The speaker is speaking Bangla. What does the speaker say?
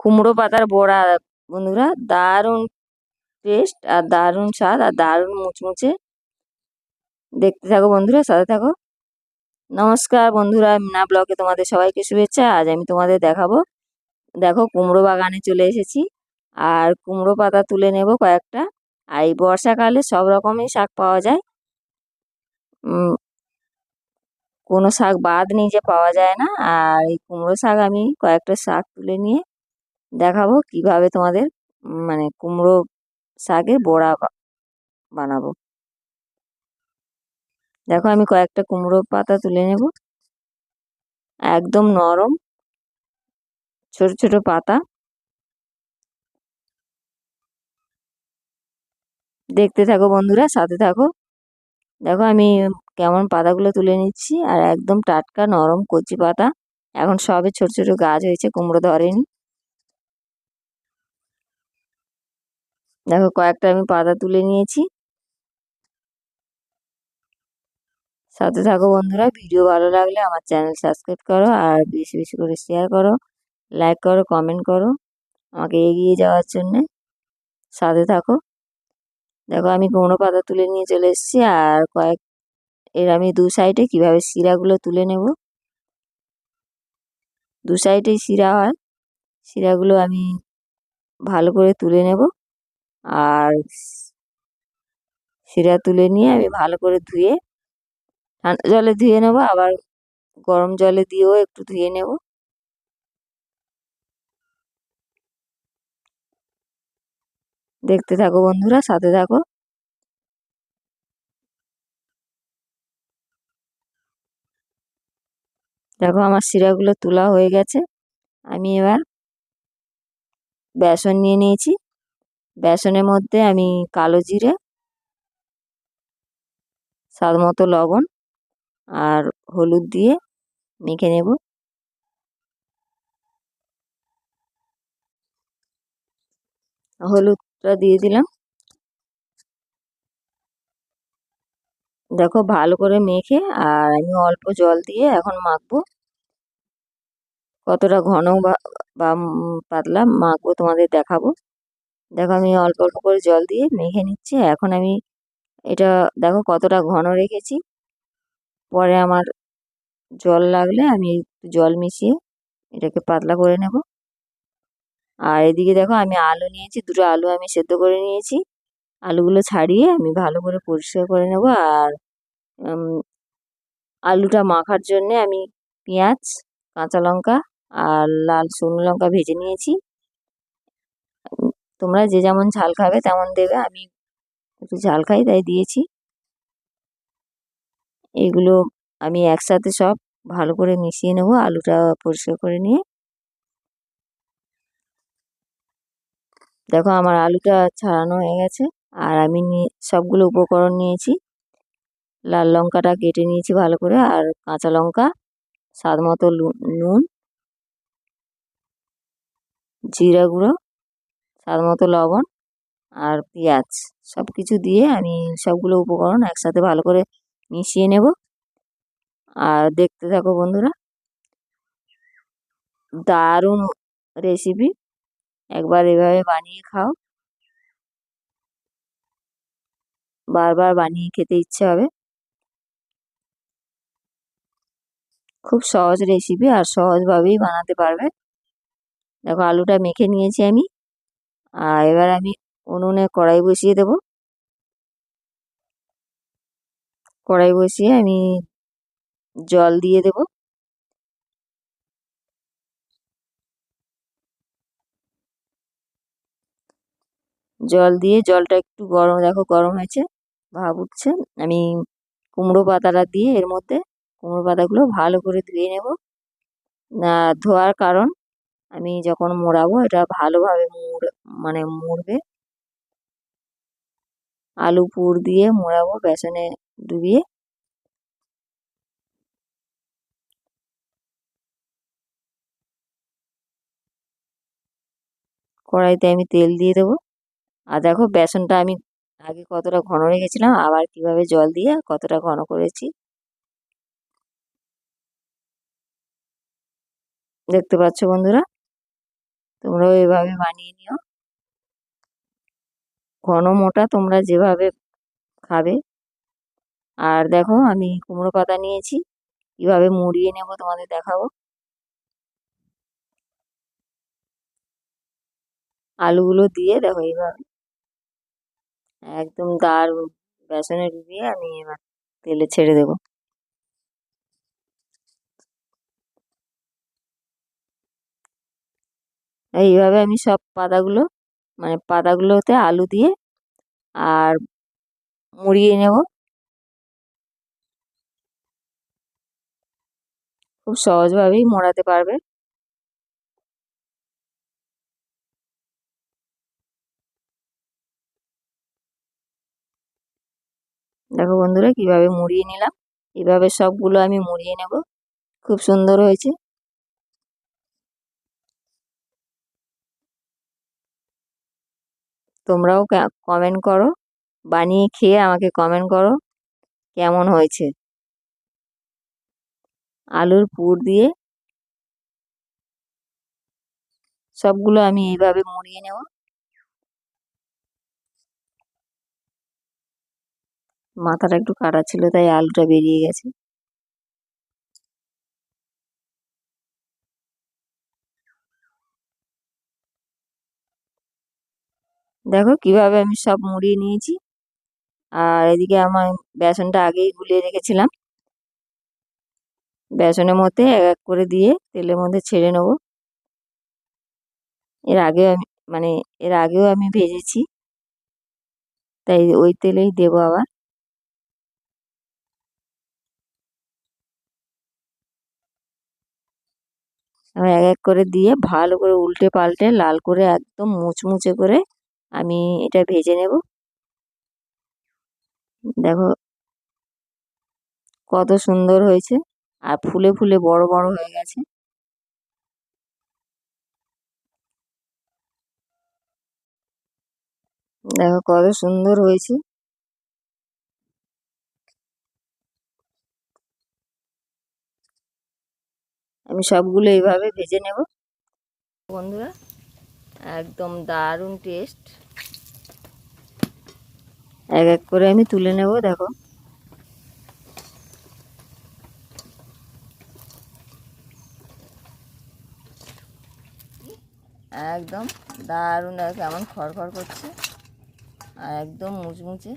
কুমড়ো পাতার বড়া, বন্ধুরা। দারুণ টেস্ট আর দারুণ স্বাদ আর দারুণ মুচমুচে। দেখতে থাকো বন্ধুরা, সাথে থাকো। নমস্কার বন্ধুরা, মিনা ব্লকে তোমাদের সবাইকে শুভেচ্ছা। আজ আমি তোমাদের দেখাবো। দেখো, কুমড়ো বাগানে চলে এসেছি। আর কুমড়ো পাতা তুলে নেব কয়েকটা। আর এই বর্ষাকালে সব রকমই শাক পাওয়া যায়। কোনো শাক বাদ নেই যে পাওয়া যায় না। আর এই কুমড়ো শাক আমি কয়েকটা শাক তুলে নিয়ে দেখাবো কীভাবে তোমাদের মানে কুমড়ো শাকের বড়া বানাবো। দেখো আমি কয়েকটা কুমড়ো পাতা তুলে নেব। একদম নরম, ছোট ছোট পাতা। দেখতে থাকো বন্ধুরা, সাথে থাকো। দেখো আমি কেমন পাতাগুলো তুলে নিচ্ছি, আর একদম টাটকা নরম কচি পাতা। এখন সবে ছোট ছোট গাছ হয়েছে, কুমড়ো ধরেনি। দেখো কয়েকটা আমি পাতা তুলে নিয়েছি। সাথে থাকো বন্ধুরা, ভিডিও ভালো লাগলে আমার চ্যানেল সাবস্ক্রাইব করো আর বেশি বেশি করে শেয়ার করো লাইক করো কমেন্ট করো আমাকে এগিয়ে যাওয়ার জন্যে। সাথে থাকো। দেখো আমি কুমড়ো পাতা তুলে নিয়ে চলে এসেছি আর কয়েক, এর আমি দু সাইডে কীভাবে শিরাগুলো তুলে নেব। দু সাইডেই শিরা হয়, শিরাগুলো আমি ভালো করে তুলে নেব। আর শিরা তুলে নিয়ে আমি ভালো করে ধুয়ে ঠান্ডা জলে ধুয়ে নেব, আবার গরম জলে দিয়েও একটু ধুয়ে নেব। দেখতে থাকো বন্ধুরা, সাথে থাকো। দেখো আমার শিরাগুলো তোলা হয়ে গেছে। আমি এবার বেসন নিয়ে নিয়েছি। বেসনের মধ্যে আমি কালো জিরে, স্বাদ মতো লবণ আর হলুদ দিয়ে মেখে নেব। হলুদটা দিয়ে দিলাম। দেখো ভালো করে মেখে আর আমি অল্প জল দিয়ে এখন মাখবো। কতটা ঘন বা পাতলা মাখবো তোমাদের দেখাবো। দেখো আমি অল্প অল্প করে জল দিয়ে মেখে নিচ্ছি। এখন আমি এটা দেখো কতটা ঘন রেখেছি। পরে আমার জল লাগলে আমি জল মিশিয়ে এটাকে পাতলা করে নেব। আর এদিকে দেখো আমি আলু নিয়েছি, দুটো আলু আমি সেদ্ধ করে নিয়েছি। আলুগুলো ছাড়িয়ে আমি ভালো করে পরিষ্কার করে নেব। আর আলুটা মাখার জন্যে আমি পেঁয়াজ, কাঁচা লঙ্কা আর লাল শুকনো লঙ্কা ভেজে নিয়েছি। তোমরা যে যেমন ঝাল খাবে তেমন দেবে, আমি একটু ঝাল খাই, তাই দিয়েছি। এগুলো আমি একসাথে সব ভালো করে মিশিয়ে নেব, আলুটা পরিষ্কার করে নিয়ে। দেখো আমার আলুটা ছাড়ানো হয়ে গেছে, আর আমি সবগুলো উপকরণ নিয়েছি। লাল লঙ্কাটা কেটে নিয়েছি ভালো করে, আর কাঁচা লঙ্কা স্বাদ মতো নুন, জিরা গুঁড়ো স্বাদ মতো লবণ আর পেঁয়াজ সব কিছু দিয়ে আমি সবগুলো উপকরণ একসাথে ভালো করে মিশিয়ে নেব। আর দেখতে থাকো বন্ধুরা, দারুণ রেসিপি একবার এভাবে বানিয়ে খাও। বারবার বানিয়ে খেতে ইচ্ছে হবে। খুব সহজ রেসিপি আর সহজভাবেই বানাতে পারবে। দেখো, আলুটা মেখে নিয়েছি আমি। আর এবার আমি উনুনে কড়াই বসিয়ে দেব। কড়াই বসিয়ে আমি জল দিয়ে দেব। জল দিয়ে জলটা একটু গরম, দেখো গরম হয়েছে, ভাব উঠছে। আমি কুমড়ো পাতাটা দিয়ে এর মধ্যে কুমড়ো পাতাগুলো ভালো করে ধুয়ে নেব। ধোয়ার কারণ আমি যখন মোড়াবো, এটা ভালোভাবে মুড় মানে মুড়বে। আলু পুর দিয়ে মোড়াবো, বেসনে ডুবিয়ে। কড়াইতে আমি তেল দিয়ে দেবো। আর দেখো, বেসনটা আমি আগে কতটা ঘন রেখেছিলাম, আবার কীভাবে জল দিয়ে কতটা ঘন করেছি। দেখতে পাচ্ছ বন্ধুরা? তোমরাও এভাবে বানিয়ে নিও। ঘন মোটা তোমরা যেভাবে খাবে। আর দেখো আমি কুমড়ো পাতা নিয়েছি কীভাবে মুড়িয়ে নেব, তোমাদের দেখাবো। আলুগুলো দিয়ে দেখো এইভাবে। একদম দার বেসনে ডুবিয়ে আমি এবার তেলে ছেড়ে দেবো। এইভাবে আমি সব পাতাগুলো মানে পাতাগুলোতে আলু দিয়ে আর মুড়িয়ে নেব। খুব সহজভাবেই মোড়াতে পারবে। দেখো বন্ধুরা কীভাবে মুড়িয়ে নিলাম। এভাবে সবগুলো আমি মুড়িয়ে নেব। খুব সুন্দর হয়েছে। তোমরাও কমেন্ট করো। বানিয়ে খেয়ে আমাকে কমেন্ট করো। কেমন হয়েছে? আলুর পুর দিয়ে সবগুলো আমি এইভাবে মুড়িয়ে নেব। মাথাটা একটু কাটা ছিল, তাই আলুটা বেরিয়ে গেছে। দেখো কীভাবে আমি সব মুড়িয়ে নিয়েছি। আর এদিকে আমার বেসনটা আগেই গুলিয়ে রেখেছিলাম। বেসনের মধ্যে এক এক করে দিয়ে তেলের মধ্যে ছেড়ে নেব। এর আগে আমি মানে এর আগেও আমি ভেজেছি। তাই ওই তেলেই দেবো আবার। এক এক করে দিয়ে ভালো করে উল্টে পাল্টে লাল করে একদম মুচমুচে করে আমি এটা ভেজে নেব। দেখো কত সুন্দর হয়েছে আর ফুলে ফুলে বড় বড় হয়ে গেছে। দেখো কত সুন্দর হয়েছে। আমি সবগুলো এইভাবে ভেজে নেব। বন্ধুরা একদম দারুণ টেস্ট এক এক করে আমি তুলে নেব, দেখো। একদম দারুণ কেমন খড়খড় করছে। আর একদম মুচমুচে।